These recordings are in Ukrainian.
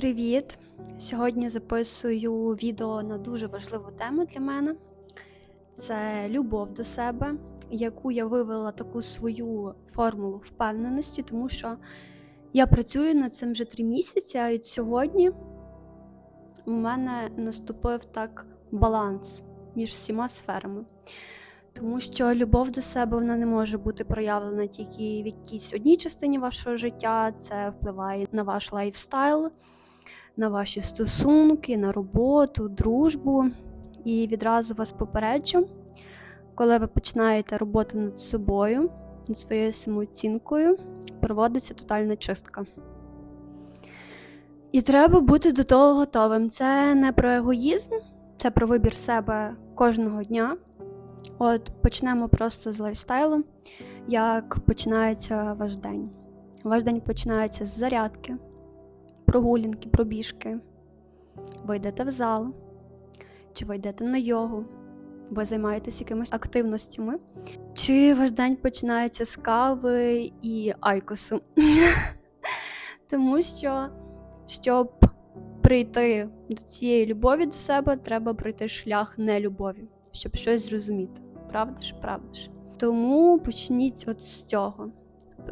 Привіт! Сьогодні записую відео на дуже важливу тему для мене. Це любов до себе, яку я вивела таку свою формулу впевненості, тому що я працюю над цим вже три місяці, а від сьогодні у мене наступив так баланс між всіма сферами. Тому що любов до себе вона не може бути проявлена тільки в якійсь одній частині вашого життя. Це впливає на ваш лайфстайл, на ваші стосунки, на роботу, дружбу. І відразу вас попереджу, коли ви починаєте роботу над собою, над своєю самооцінкою, проводиться тотальна чистка. І треба бути до того готовим. Це не про егоїзм, це про вибір себе кожного дня. От почнемо просто з лайфстайлу. Як починається ваш день? Ваш день починається з зарядки, прогулянки, пробіжки. Ви йдете в зал, чи ви йдете на йогу, ви займаєтесь якимись активностями, чи ваш день починається з кави і айкосу. Тому що, щоб прийти до цієї любові до себе, треба пройти шлях нелюбові щоб щось зрозуміти. Правда ж, правда ж. Тому почніть от з цього,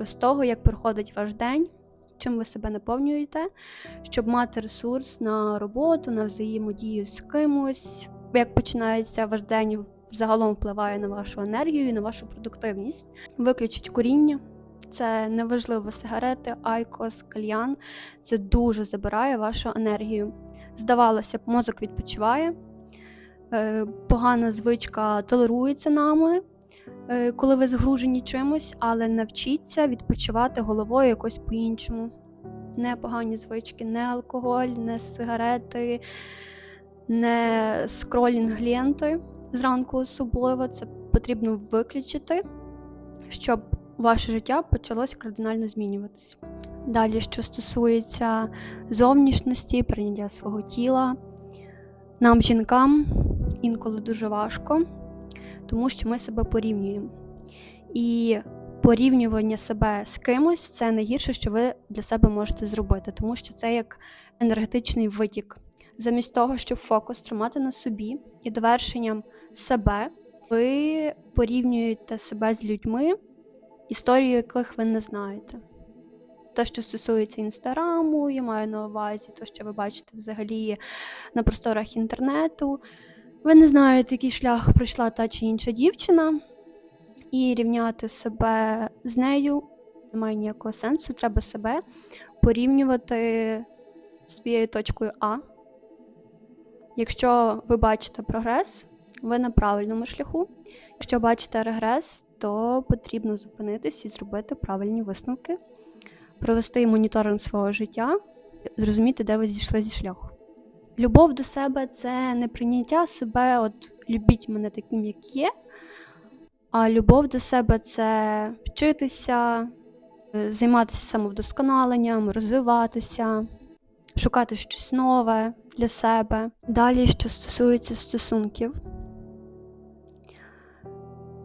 з того, як проходить ваш день, чим ви себе наповнюєте, щоб мати ресурс на роботу, на взаємодію з кимось. Як починається ваш день, загалом впливає на вашу енергію і на вашу продуктивність. Виключіть куріння. Це неважливо сигарети, айкос, кальян. Це дуже забирає вашу енергію. Здавалося б, мозок відпочиває. Е, погана звичка толерується нами, коли ви згружені чимось, але навчіться відпочивати головою якось по-іншому. Не погані звички, не алкоголь, не сигарети, не скролінг ленти зранку особливо. Це потрібно виключити, щоб ваше життя почалось кардинально змінюватися. Далі, що стосується зовнішності, прийняття свого тіла, нам, жінкам, інколи дуже важко, тому що ми себе порівнюємо. І порівнювання себе з кимось це найгірше, що ви для себе можете зробити, тому що це як енергетичний витік. Замість того, щоб фокус тримати на собі і довершенням себе, ви порівнюєте себе з людьми, історію яких ви не знаєте. Те, що стосується інстаграму, я маю на увазі, те, що ви бачите взагалі на просторах інтернету. Ви не знаєте, який шлях пройшла та чи інша дівчина, і рівняти себе з нею немає ніякого сенсу. Треба себе порівнювати своєю точкою А. Якщо ви бачите прогрес, ви на правильному шляху. Якщо бачите регрес, то потрібно зупинитись і зробити правильні висновки, провести моніторинг свого життя, зрозуміти, де ви зійшли зі шляху. Любов до себе це не прийняття себе, от любіть мене таким, як є. А любов до себе це вчитися, е, займатися самовдосконаленням, розвиватися, шукати щось нове для себе. Далі, що стосується стосунків,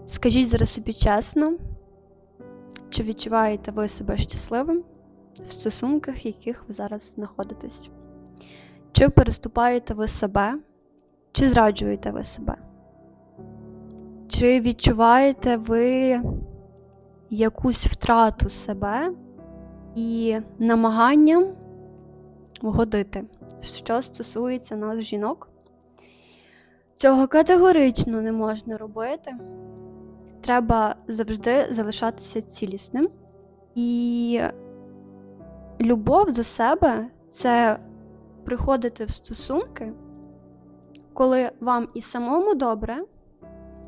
скажіть зараз собі чесно, чи відчуваєте ви себе щасливим в стосунках, в яких ви зараз знаходитесь? Чи переступаєте ви себе, чи зраджуєте ви себе? Чи відчуваєте ви якусь втрату себе і намаганням вгодити, що стосується нас, жінок? Цього категорично не можна робити. Треба завжди залишатися цілісним. І любов до себе це приходити в стосунки, коли вам і самому добре,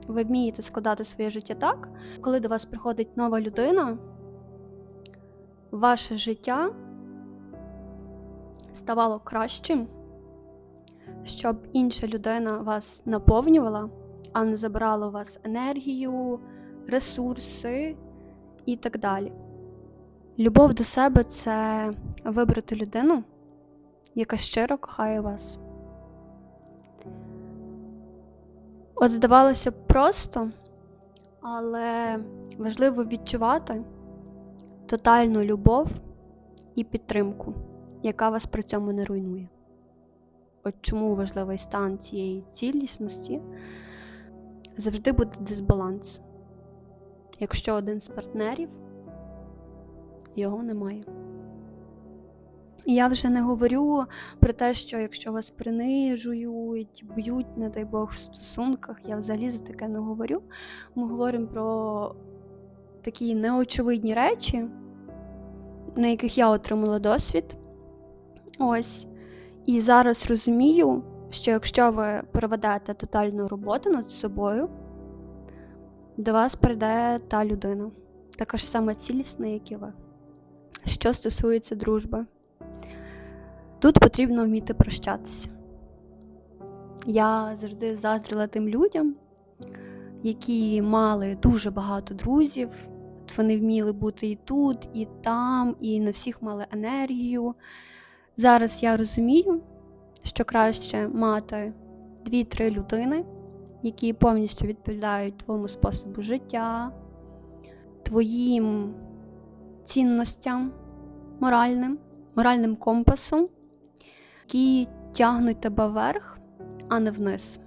ви вмієте складати своє життя так, коли до вас приходить нова людина, ваше життя ставало кращим, щоб інша людина вас наповнювала, а не забирала у вас енергію, ресурси і так далі. Любов до себе це вибрати людину яка щиро кохає вас. От здавалося б просто, але важливо відчувати тотальну любов і підтримку, яка вас при цьому не руйнує. От чому важливий стан цієї цілісності завжди буде дисбаланс. Якщо один з партнерів його немає. Я вже не говорю про те, що якщо вас принижують, б'ють, не дай Бог, в стосунках, я взагалі за таке не говорю. Ми говоримо про такі неочевидні речі, на яких я отримала досвід. Ось. І зараз розумію, що якщо ви проведете тотальну роботу над собою, до вас прийде та людина, така ж сама цілісна, як і ви. Що стосується дружби, тут потрібно вміти прощатися. Я завжди заздрила тим людям, які мали дуже багато друзів. От Вони вміли бути і тут, і там, і на всіх мали енергію. Зараз я розумію, що краще мати дві-три людини, які повністю відповідають твоєму способу життя, твоїм цінностям моральним, моральним компасом, які тягнуть тебе вверх, а не вниз.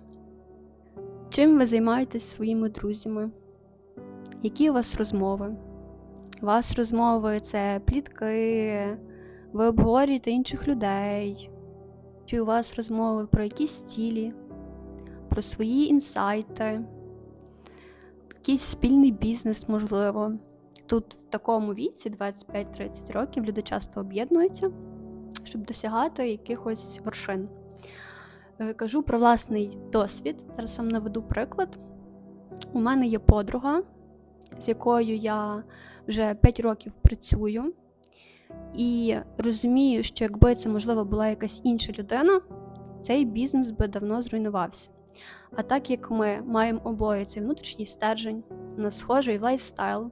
Чим ви займаєтесь своїми друзями? Які у вас розмови? У вас розмови це плітки, ви обговорюєте інших людей, чи у вас розмови про якісь цілі, про свої інсайти, якийсь спільний бізнес, можливо. Тут в такому віці, 25-30 років, люди часто об'єднуються, щоб досягати якихось вершин. Е, Кажу про власний досвід. Зараз вам наведу приклад. У мене є подруга, з якою я вже 5 років працюю, і розумію, що якби це, можливо, була якась інша людина, цей бізнес би давно зруйнувався. А так як ми маємо обоє цей внутрішній стержень, у нас схожий лайфстайл,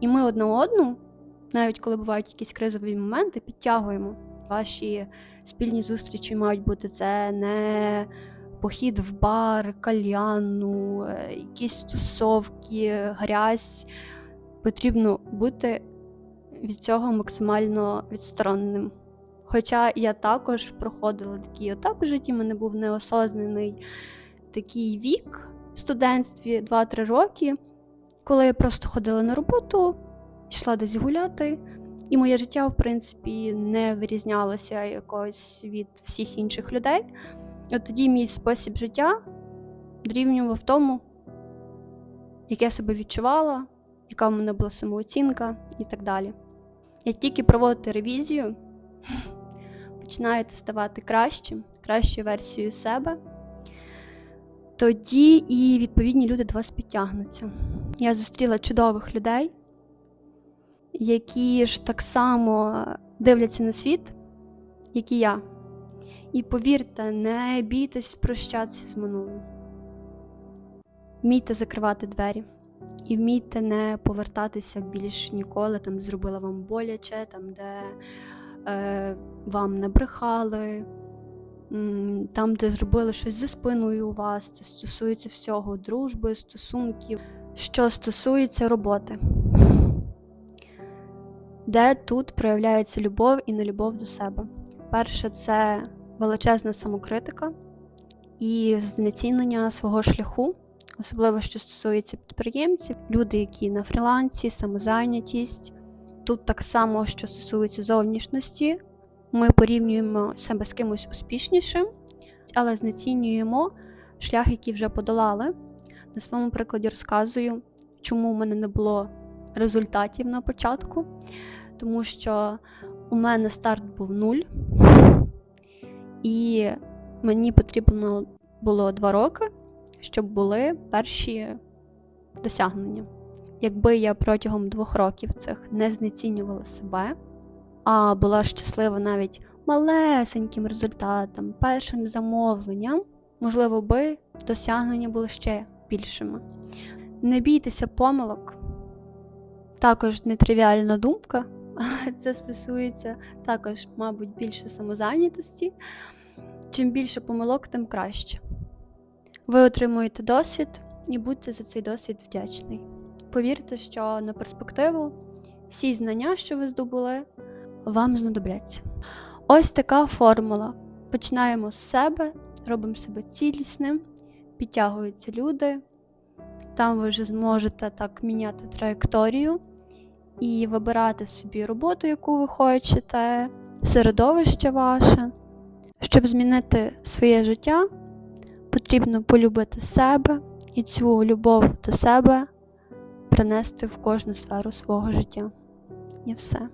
і ми одна одну, навіть коли бувають якісь кризові моменти, підтягуємо. Ваші спільні зустрічі мають бути це не похід в бар, кальянну, е, якісь стосовки, грязь. Потрібно бути від цього максимально відстороненим. Хоча я також проходила такий етап у житті, в мене був неосознаний такий вік в студентстві 2-3 роки, коли я просто ходила на роботу, йшла десь гуляти, і моє життя, в принципі, не вирізнялося якось від всіх інших людей. От тоді мій спосіб життя дорівнював тому, як я себе відчувала, яка в мене була самооцінка і так далі. Як тільки проводите ревізію, починаєте ставати кращим, кращою версією себе, тоді і відповідні люди до вас підтягнуться. Я зустріла чудових людей, які ж так само дивляться на світ, як і я. І повірте, не бійтесь прощатися з минулим. Вмійте закривати двері. І вмійте не повертатися більш ніколи, там зробила вам боляче, там, де е, вам набрехали, там, де зробили щось за спиною у вас. Це стосується всього дружби, стосунків. Що стосується роботи, де тут проявляється любов і нелюбов до себе. Перше, це величезна самокритика і знецінення свого шляху особливо що стосується підприємців, люди, які на фрілансі, самозайнятість. Тут так само, що стосується зовнішності, ми порівнюємо себе з кимось успішнішим, але знецінюємо шлях, який вже подолали. На своєму прикладі розказую, чому в мене не було результатів на початку, тому що у мене старт був нуль, і мені потрібно було два роки щоб були перші досягнення. Якби я протягом двох років цих не знецінювала себе, а була щаслива навіть малесеньким результатом, першим замовленням, можливо, би досягнення були ще більшими. Не бійтеся помилок, також нетривіальна думка, це стосується також, мабуть, більше самозайнятості. Чим більше помилок, тим краще. Ви отримуєте досвід і будьте за цей досвід вдячний. Повірте, що на перспективу всі знання, що ви здобули, вам знадобляться. Ось така формула. Починаємо з себе, робимо себе цілісним, підтягуються люди. Там ви вже зможете так міняти траєкторію і вибирати собі роботу, яку ви хочете, середовище ваше. Щоб змінити своє життя, потрібно полюбити себе і цю любов до себе принести в кожну сферу свого життя. І все.